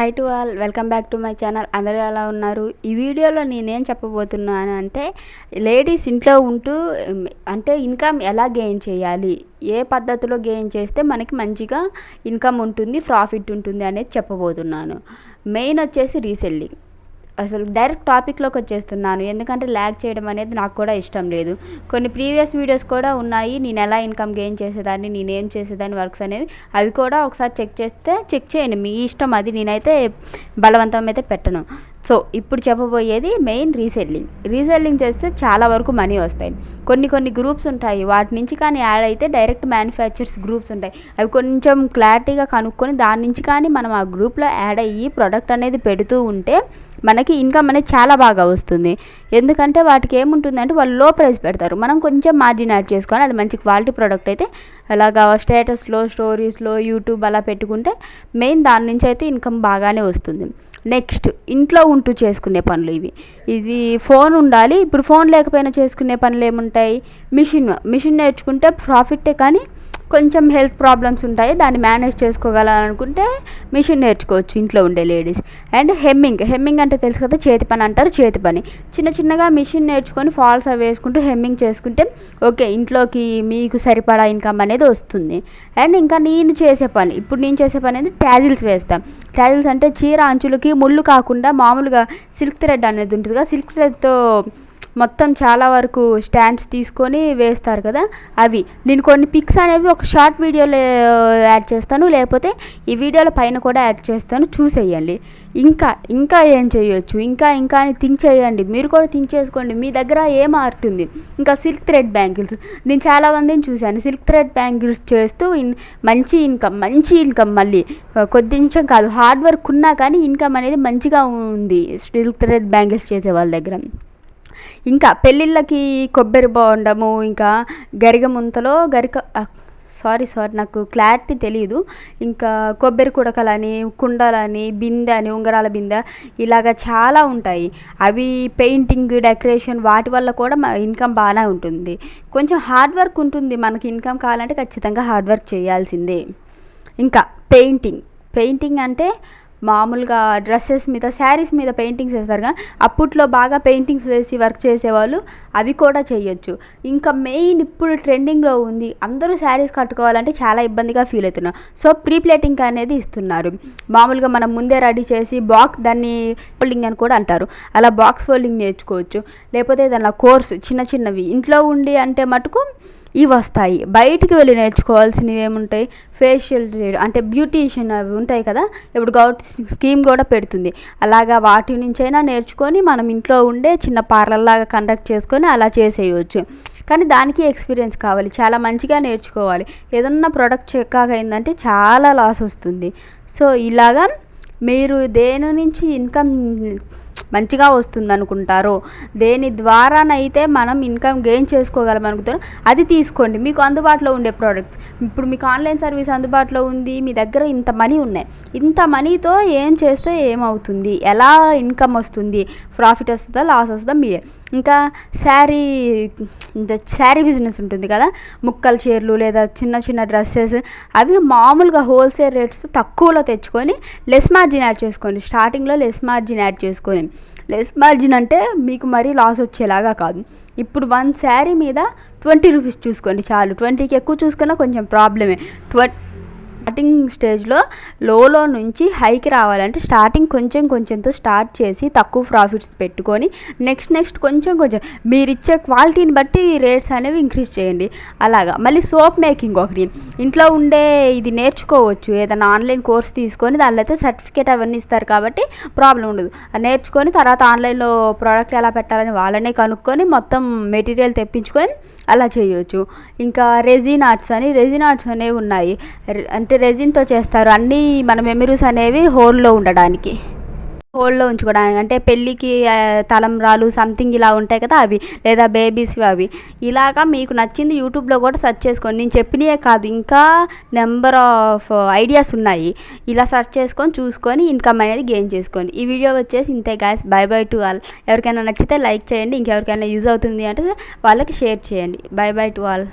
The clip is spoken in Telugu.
Hi to all welcome back to my channel అందరూ ఎలా ఉన్నారు? ఈ వీడియోలో నేనేం చెప్పబోతున్నాను అంటే లేడీస్ ఇంట్లో ఉంటూ అంటే ఇన్కమ్ ఎలా గెయిన్ చేయాలి? ఏ పద్ధతిలో గెయిన్ చేస్తే మనకి మంచిగా ఇన్కమ్ ఉంటుంది ప్రాఫిట్ ఉంటుంది అనేది చెప్పబోతున్నాను. మెయిన్ వచ్చేసి రీసెల్లింగ్ అసలు డైరెక్ట్ టాపిక్లోకి వచ్చేస్తున్నాను. ఎందుకంటే ల్యాగ్ చేయడం అనేది నాకు కూడా ఇష్టం లేదు. కొన్ని ప్రీవియస్ వీడియోస్ కూడా ఉన్నాయి. నేను ఎలా ఇన్కమ్ గెయిన్ చేసేదాన్ని నేను ఏం చేసేదాన్ని వర్క్స్ అనేవి అవి కూడా ఒకసారి చెక్ చేస్తే చెక్ చేయండి. మీ ఇష్టం అది. నేనైతే బలవంతం అయితే పెట్టను. సో ఇప్పుడు చెప్పబోయేది మెయిన్ రీసెల్లింగ్. రీసెల్లింగ్ చేస్తే చాలా వరకు మనీ వస్తాయి. కొన్ని కొన్ని గ్రూప్స్ ఉంటాయి. వాటి నుంచి కానీ యాడ్ అయితే డైరెక్ట్ మ్యానుఫ్యాక్చర్స్ గ్రూప్స్ ఉంటాయి. అవి కొంచెం క్లారిటీగా కనుక్కొని దాని నుంచి కానీ మనం ఆ గ్రూప్లో యాడ్ అయ్యి ప్రోడక్ట్ అనేది పెడుతూ ఉంటే మనకి ఇన్కమ్ అనేది చాలా బాగా వస్తుంది. ఎందుకంటే వాటికి ఏముంటుందంటే వాళ్ళు లో ప్రైస్ పెడతారు. మనం కొంచెం మార్జిన్ యాడ్ చేసుకొని అది మంచి క్వాలిటీ ప్రోడక్ట్ అయితే అలాగా స్టేటస్లో స్టోరీస్లో యూట్యూబ్ అలా పెట్టుకుంటే మెయిన్ దాని నుంచి అయితే ఇన్కమ్ బాగానే వస్తుంది. నెక్స్ట్ ఇంట్లో ఉంటూ చేసుకునే పనులు ఇవి. ఇది ఫోన్ ఉండాలి. ఇప్పుడు ఫోన్ లేకపోయినా చేసుకునే పనులు ఏముంటాయి? మిషన్ మిషన్ నేర్చుకుంటే ప్రాఫిటే కానీ కొంచెం హెల్త్ ప్రాబ్లమ్స్ ఉంటాయి దాన్ని మేనేజ్ చేసుకోగలనుకుంటే మిషన్ నేర్చుకోవచ్చు ఇంట్లో ఉండే లేడీస్. అండ్ హెమ్మింగ్ హెమ్మింగ్ అంటే తెలుసు కదా చేతి పని అంటారు చేతి పని. చిన్న చిన్నగా మిషన్ నేర్చుకొని ఫాల్స్ అవి వేసుకుంటూ హెమ్మింగ్ చేసుకుంటే ఓకే ఇంట్లోకి మీకు సరిపడా ఇన్కమ్ అనేది వస్తుంది. అండ్ ఇంకా నేను చేసే పని ఇప్పుడు నేను చేసే పని అనేది ట్యాజిల్స్ వేస్తాం. ట్యాజిల్స్ అంటే చీర అంచులకి ముళ్ళు కాకుండా మామూలుగా సిల్క్ థ్రెడ్ అనేది ఉంటుంది కదా సిల్క్ థ్రెడ్తో మొత్తం చాలా వరకు స్టాండ్స్ తీసుకొని వేస్తారు కదా అవి. నేను కొన్ని పిక్స్ అనేవి ఒక షార్ట్ వీడియోలో యాడ్ చేస్తాను. లేకపోతే ఈ వీడియోల పైన కూడా యాడ్ చేస్తాను. చూసేయండి. ఇంకా ఇంకా ఏం చేయొచ్చు? ఇంకా ఇంకా అని థింక్ చేయండి మీరు కూడా థింక్ చేసుకోండి మీ దగ్గర ఏం ఆర్ట్ ఉంది? ఇంకా సిల్క్ థ్రెడ్ బ్యాంగిల్స్. నేను చాలా మందిని చూశాను. సిల్క్ థ్రెడ్ బ్యాంగిల్స్ చేస్తూ ఇన్ మంచి ఇన్కమ్ మంచి ఇన్కమ్ మళ్ళీ. కొద్ది నిమిషం కాదు. హార్డ్ వర్క్ ఉన్నా కానీ ఇన్కమ్ అనేది మంచిగా ఉంది. సిల్క్ థ్రెడ్ బ్యాంగిల్స్ చేసే వాళ్ళ దగ్గర. ఇంకా పెళ్ళిళ్ళకి కొబ్బరి బోండము ఇంకా గరిగ ముంతలో గరిక సారీ సారీ నాకు క్లారిటీ తెలియదు ఇంకా కొబ్బరి కుడకలని కుండలని బిందె అని ఉంగరాల బిందె ఇలాగ చాలా ఉంటాయి. అవి పెయింటింగ్ డెకరేషన్ వాటి వల్ల కూడా మా ఇన్కమ్ బాగానే ఉంటుంది. కొంచెం హార్డ్ వర్క్ ఉంటుంది. మనకి ఇన్కమ్ కావాలంటే ఖచ్చితంగా హార్డ్ వర్క్ చేయాల్సిందే. ఇంకా పెయింటింగ్. పెయింటింగ్ అంటే మామూలుగా డ్రెస్సెస్ మీద శారీస్ మీద పెయింటింగ్స్ వేస్తారు అప్పట్లో బాగా పెయింటింగ్స్ వేసి వర్క్ చేసేవాళ్ళు అవి కూడా చేయొచ్చు. ఇంకా మెయిన్ ఇప్పుడు ట్రెండింగ్లో ఉంది. అందరూ శారీస్ కట్టుకోవాలంటే చాలా ఇబ్బందిగా ఫీల్ అవుతున్నారు. సో ప్రీ ప్లేటింగ్ అనేది ఇస్తున్నారు. మామూలుగా మనం ముందే రెడీ చేసి బాక్స్ దాన్ని ఫోల్డింగ్ అని కూడా అంటారు. అలా బాక్స్ ఫోల్డింగ్ నేర్చుకోవచ్చు. లేకపోతే ఏదైనా కోర్సు చిన్న చిన్నవి. ఇంట్లో ఉండి అంటే మటుకు ఇవి వస్తాయి. బయటికి వెళ్ళి నేర్చుకోవాల్సినవి ఏముంటాయి? ఫేషియల్ చేయడం అంటే బ్యూటీషియన్ అవి ఉంటాయి కదా? ఇప్పుడు గవర్నమెంట్ స్కీమ్ కూడా పెడుతుంది. అలాగా వాటి నుంచైనా నేర్చుకొని మనం ఇంట్లో ఉండే చిన్న పార్లర్ లాగా కండక్ట్ చేసుకొని అలా చేసేయవచ్చు కానీ దానికి ఎక్స్పీరియన్స్ కావాలి. చాలా మంచిగా నేర్చుకోవాలి. ఏదన్నా ప్రోడక్ట్ చెక్కాక అయిందంటే చాలా లాస్ వస్తుంది. సో ఇలాగా మీరు దేని నుంచి ఇన్కమ్ మంచిగా వస్తుంది అనుకుంటారో దేని ద్వారానైతే మనం ఇన్కమ్ గెయిన్ చేసుకోగలం అనుకుంటారో అది తీసుకోండి. మీకు అందుబాటులో ఉండే ప్రోడక్ట్స్ ఇప్పుడు మీకు ఆన్లైన్ సర్వీస్ అందుబాటులో ఉంది మీ దగ్గర ఇంత మనీ ఉన్నాయి. ఇంత మనీతో ఏం చేస్తే ఏమవుతుంది? ఎలా ఇన్కమ్ వస్తుంది? ప్రాఫిట్ వస్తుందా? లాస్ వస్తుందా? మీరే. ఇంకా శారీ ఇంత శారీ బిజినెస్ ఉంటుంది కదా ముక్కల చీరలు లేదా చిన్న చిన్న డ్రెస్సెస్ అవి మామూలుగా హోల్సేల్ రేట్స్ తక్కువలో తెచ్చుకొని లెస్ మార్జిన్ యాడ్ చేసుకోండి. స్టార్టింగ్లో లెస్ మార్జిన్ యాడ్ చేసుకొని. లెస్ మార్జిన్ అంటే మీకు మరీ లాస్ వచ్చేలాగా కాదు. ఇప్పుడు వన్ శారీ మీద ట్వంటీ రూపీస్ చూసుకోండి చాలు. ట్వంటీకి ఎక్కువ చూసుకున్నా కొంచెం ప్రాబ్లమే. ట్వ స్టార్టింగ్ స్టేజ్లో లోలో నుంచి హైకి రావాలంటే స్టార్టింగ్ కొంచెం కొంచెంతో స్టార్ట్ చేసి తక్కువ ప్రాఫిట్స్ పెట్టుకొని నెక్స్ట్ నెక్స్ట్ కొంచెం కొంచెం మీరు ఇచ్చే క్వాలిటీని బట్టి రేట్స్ అనేవి ఇంక్రీజ్ చేయండి. అలాగా. మళ్ళీ సోప్ మేకింగ్ ఒకటి. ఇంట్లో ఉండే ఇది నేర్చుకోవచ్చు. ఏదైనా ఆన్లైన్ కోర్స్ తీసుకొని దానిలో అయితే సర్టిఫికేట్ అవన్నీ ఇస్తారు కాబట్టి ప్రాబ్లం ఉండదు. నేర్చుకొని తర్వాత ఆన్లైన్లో ప్రోడక్ట్ ఎలా పెట్టాలని వాళ్ళనే కనుక్కొని మొత్తం మెటీరియల్ తెప్పించుకొని అలా చేయొచ్చు. ఇంకా రెజిన్ ఆర్ట్స్ అని రెజిన్ ఆర్ట్స్ అనేవి ఉన్నాయి. అంటే రెజిన్తో చేస్తారు. అన్నీ మన మెమరీస్ అనేవి హోల్లో ఉండడానికి. హోల్లో ఉంచుకోవడానికి. అంటే పెళ్ళికి తలంబ్రాలు సంథింగ్ ఇలా ఉంటాయి కదా అవి. లేదా బేబీస్ అవి. ఇలాగా మీకు నచ్చింది యూట్యూబ్లో కూడా సెర్చ్ చేసుకోండి. నేను చెప్పినవే కాదు. ఇంకా నెంబర్ ఆఫ్ ఐడియాస్ ఉన్నాయి. ఇలా సెర్చ్ చేసుకొని చూసుకొని ఇన్కమ్ అనేది గెయిన్ చేసుకోండి. ఈ వీడియో వచ్చేసి ఇంతే guys bye bye to all ఎవరికైనా నచ్చితే లైక్ చేయండి. ఇంకెవరికైనా యూజ్ అవుతుంది అంటే వాళ్ళకి షేర్ చేయండి. By bye to all